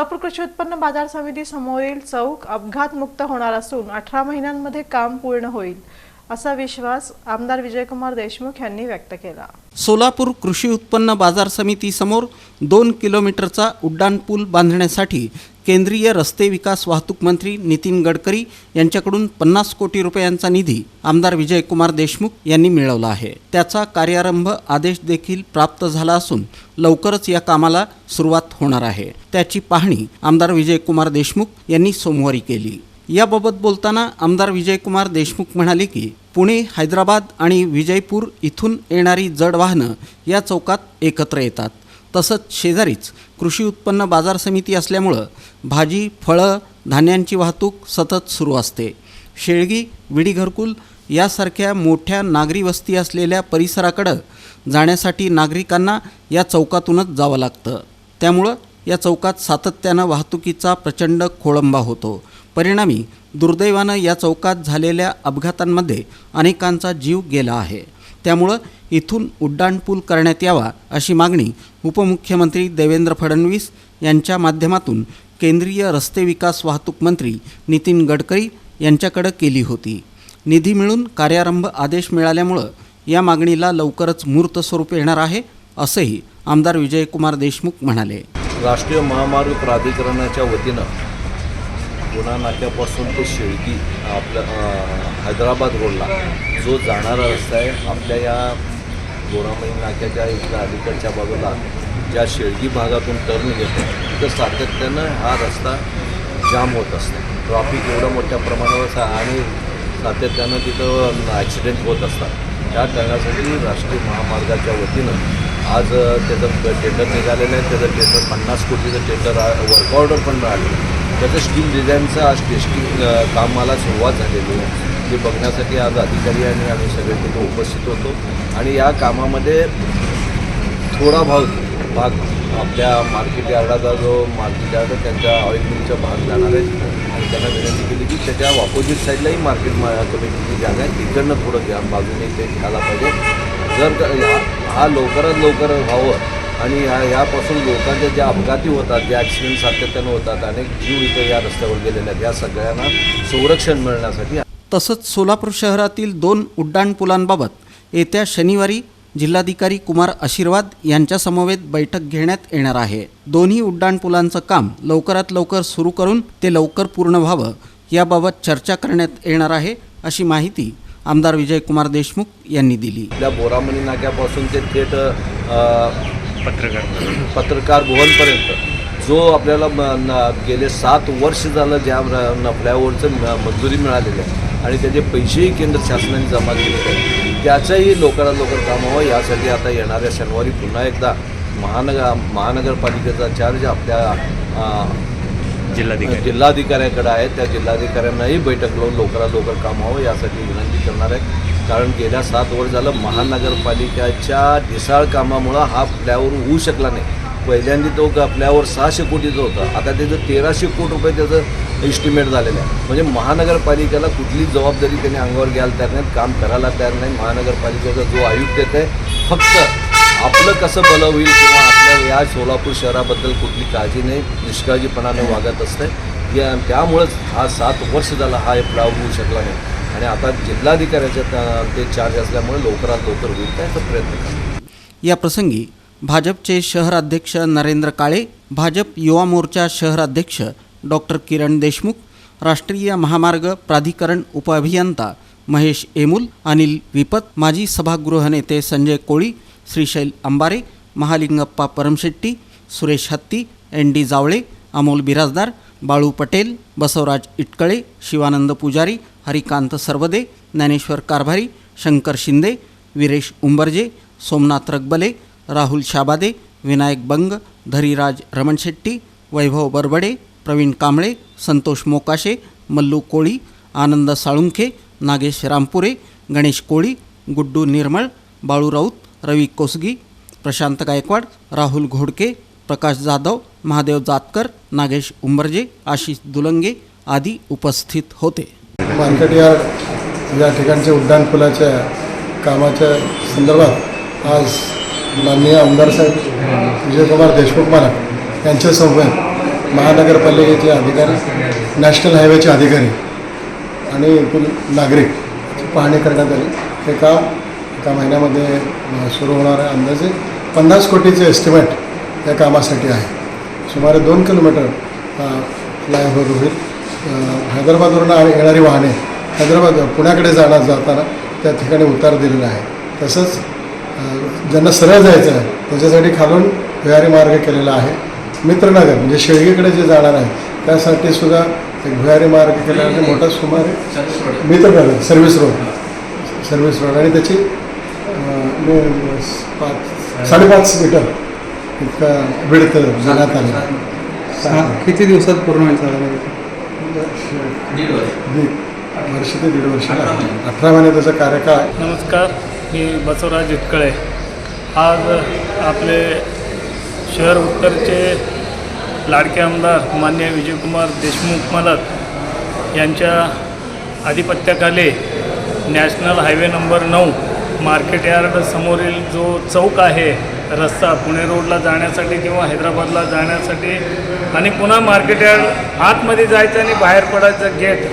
सोलापूर कृषी उत्पन्न बाजार समिती समोरील चौक अपघातमुक्त होणार असून अठरा महिन्यांमध्ये काम पूर्ण होईल असा विश्वास आमदार विजयकुमार देशमुख यांनी व्यक्त केला. सोलापूर कृषी उत्पन्न बाजार समिती समोर दोन किलोमीटरचा उड्डाण पूल बांधण्यासाठी केंद्रीय रस्ते विकास वाहतूक मंत्री नितीन गडकरी यांच्याकडून पन्नास कोटी रुपयांचा निधी आमदार विजयकुमार देशमुख यांनी मिळवला आहे. त्याचा कार्यारंभ आदेश देखील प्राप्त झाला असून लवकरच या कामाला सुरुवात होणार आहे. त्याची पाहणी आमदार विजयकुमार देशमुख यांनी सोमवारी केली. याबाबत बोलताना आमदार विजयकुमार देशमुख म्हणाले की पुणे हैदराबाद आणि विजयपूर इथून येणारी जड वाहनं या चौकात एकत्र येतात. तसंच शेजारीच कृषी उत्पन्न बाजार समिती असल्यामुळं भाजी फळं धान्यांची वाहतूक सतत सुरू असते. शेळगी विडी घरकुल यासारख्या मोठ्या नागरी वस्ती असलेल्या परिसराकडं जाण्यासाठी नागरिकांना या चौकातूनच जावं लागतं. त्यामुळं या चौकात सातत्यानं वाहतुकीचा प्रचंड खोळंबा होतो. परिणामी दुर्दैवानं या चौकात झालेल्या अपघातांमध्ये अनेकांचा जीव गेला आहे. त्यामुळं इथून उड्डाणपूल करण्यात यावा अशी मागणी उपमुख्यमंत्री देवेंद्र फडणवीस यांच्या माध्यमातून केंद्रीय रस्ते विकास वाहतूक मंत्री नितीन गडकरी यांच्याकडं केली होती. निधी मिळून कार्यारंभ आदेश मिळाल्यामुळं या मागणीला लवकरच मूर्त स्वरूप येणार आहे असंही आमदार विजयकुमार देशमुख म्हणाले. राष्ट्रीय महामार्ग प्राधिकरणाच्या वतीनं पुणा नाक्यापासून ते शेळकी आपल्या हैदराबाद रोडला जो जाणारा रस्ता आहे आपल्या या गोरामई नाक्याच्या इथल्या अलीकडच्या बाजूला ज्या शेळकी भागातून टर्न घेतो तिथं सातत्यानं हा रस्ता जाम होत असतो. ट्रॉफिक एवढं मोठ्या प्रमाणावर आणि सातत्यानं तिथं ॲक्सिडेंट होत असतात. त्या करण्यासाठी राष्ट्रीय महामार्गाच्या वतीनं आज त्याचं टेंडर निघालेलं आहे. त्याचं टेंडर पन्नास कोटीचं टेंडर वर्क ऑर्डर पण मिळालं. त्याचं स्टील डिझाईनचं आज टेस्टिंग कामाला सुरुवात झालेली आहे. ते बघण्यासाठी आज अधिकारी आणि आम्ही सगळे तिथे उपस्थित होतो. आणि या कामामध्ये थोडा भाग भाग आपल्या मार्केट यार्डाचा जो मार्केट यार्ड त्यांच्या ऑइल मिलचा भाग जाणार आहे. आणि त्यांना विनंती केली की त्याच्या ऑपोजिट साईडलाही मार्केट मा कमिटीची जागा आहे तिकडनं थोडं घ्या. बाजूने ते घ्यायला पाहिजे. जर का हा लवकरात लवकर व्हावं. आणि ह्या ह्यापासून लोकांचे ज्या अपघाती होतात जे ॲक्सिडेंट सातत्यानं होतात अनेक जीव इथं या रस्त्यावर गेलेले आहेत. या सगळ्यांना संरक्षण मिळण्यासाठी तसंच सोलापूर शहरातील दोन उड्डाणपुलांबाबत येत्या शनिवारी जिल्हाधिकारी कुमार आशीर्वाद यांच्यासमवेत बैठक घेण्यात येणार आहे. दोन्ही उड्डाणपुलांचं काम लवकरात लवकर सुरू करून ते लवकर पूर्ण व्हावं याबाबत चर्चा करण्यात येणार आहे अशी माहिती आमदार विजयकुमार देशमुख यांनी दिली. आपल्या बोरामणी नाक्यापासून ते थेट पत्रकार पत्रकार भवनपर्यंत. जो आपल्याला म- न- गेले सात वर्ष झालं ज्या न- फ्लायओव्हरचं म- मंजुरी मिळालेली आहे आणि त्याचे पैसेही केंद्र शासनाने जमा केलेले आहेत. त्याचंही लवकरात लवकर काम व्हावं यासाठी आता येणाऱ्या शनिवारी पुन्हा एकदा महानगर महानगरपालिकेचा चार्ज आपल्या अ, जिल्हाधिकारी. जिल्हाधिकाऱ्याकडे आहे त्या जिल्हाधिकाऱ्यांनाही बैठक लावून लवकरात लवकर काम व्हावं यासाठी विनंती करणार आहे कारण गेल्या सात वर्ष झालं महानगरपालिकेच्या ढिसाळ कामामुळं हा फ्लॅवर होऊ शकला नाही. पहिल्यांदा तो आपल्यावर सहाशे कोटीचं होतं. आता त्याचं तेराशे कोटी रुपये त्याचं एस्टिमेट झालेलं आहे. म्हणजे महानगरपालिकेला कुठली जबाबदारी त्यांनी अंगावर घ्यायला तयार नाहीत काम करायला तयार नाही महानगरपालिकेचा जो आयुक्त येत आहे फक्त आपलं कसं बलं होईल किंवा आपल्या या सोलापूर शहराबद्दल कुठली काळजी नाही निष्काळजीपणाने वागत असते. या त्यामुळंच हा सात वर्ष झाला हा फ्लावर होऊ शकला नाही. आणि आता जिल्हाधिकाऱ्याच्या ते चार्ज असल्यामुळे लवकरात लवकर होईल त्याचा प्रयत्न करतो या प्रसंगी भाजपचे शहराध्यक्ष नरेंद्र काळे भाजप युवा मोर्चा शहराध्यक्ष डॉक्टर किरण देशमुख राष्ट्रीय महामार्ग प्राधिकरण उपअभियंता महेश एमुल अनिल विपत माजी सभागृह नेते संजय कोळी श्रीशैल अंबारे महालिंगप्पा परमशेट्टी सुरेश हत्ती एन डी जावळे अमोल बिराजदार बाळू पटेल बसवराज इटकळे शिवानंद पुजारी हरिकांत सरवदे ज्ञानेश्वर कारभारी शंकर शिंदे विरेश उंबरजे सोमनाथ रगबले राहुल शाबादे विनायक बंग धरीराज रमणशेट्टी वैभव बरबडे प्रवीण कांबळे संतोष मोकाशे मल्लू कोळी आनंद साळुंखे नागेश रामपुरे गणेश कोळी गुड्डू निर्मळ बाळू राऊत रवी कोसगी प्रशांत गायकवाड राहुल घोडके प्रकाश जाधव महादेव जातकर नागेश उंबरजे आशिष दुलंगे आदी उपस्थित होते. मार्केट या ठिकाणच्या उड्डाणपुलाच्या कामाच्या संदर्भात आज माननीय आमदार साहेब विजयकुमार देशमुख महाराज यांच्यासमवेत महानगरपालिकेचे अधिकारी नॅशनल हायवेचे अधिकारी आणि एकूण नागरिक पाहणी करण्यात आली. हे काम एका महिन्यामध्ये सुरू होणार आहे अंदाजे पन्नास कोटीचे एस्टिमेट या कामासाठी आहे. सुमारे दोन किलोमीटर फ्लायओव्हर होईल. हैदराबादवरून येणारी वाहने हैदराबाद पुण्याकडे जाणार जाताना त्या ठिकाणी उतार दिलेला आहे. तसंच ज्यांना सरळ जायचं आहे त्याच्यासाठी खालून भुयारी मार्ग केलेला आहे. मित्रनगर म्हणजे शेळगेकडे जे जाणार आहे त्यासाठी सुद्धा एक भुयारी मार्ग आहे. मोठा सुमारे Mitranagar service road service road आणि त्याची पाच. साडेपाच मीटर इतका आलेला आहे हा, किती दिवसात पूर्ण वर्ष. ते दीड वर्ष अठरा महिने. त्याचा कार्यकाळ. आहे नमस्कार मी बसवराज इटकळे आज आपले शहर उत्तरचे लाडके आमदार मान्य विजयकुमार देशमुख मालक यांच्या आधिपत्याखाली नॅशनल हायवे नंबर नऊ मार्केट यार्ड समोरील जो चौक आहे रस्ता पुणे रोडला जाण्यासाठी किंवा हैदराबादला जाण्यासाठी आणि पुन्हा मार्केट यार्ड आतमध्ये जायचं आणि बाहेर पडायचं गेट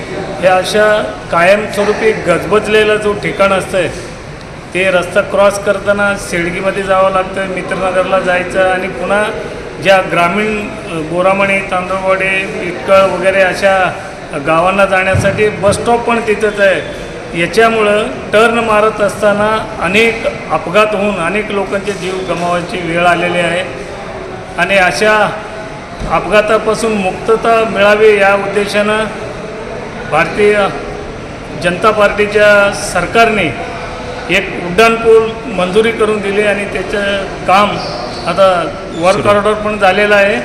हे अशा कायमस्वरूपी गजबजलेलं जो ठिकाण असतं ते रस्ता क्रॉस करताना शिडगीमध्ये जावं लागतं मित्रनगरला जायचं आणि पुन्हा ज्या ग्रामीण गोरामणी बोरामणी तांदूळवाडी इटकळ वगैरे अशा गावांना जाण्यासाठी बसस्टॉप पण तिथंच आहे. याच्यामुळं टर्न मारत असताना अनेक अपघात होऊन अनेक लोकांचे जीव गमावायची वेळ आलेली आहे. आणि अशा अपघातापासून मुक्तता मिळावी या उद्देशानं भारतीय जनता पार्टीच्या सरकारने एक उड्डाणपूल मंजुरी करून दिली आणि त्याचं काम आता वर्क ऑर्डर पण झालेलं आहे.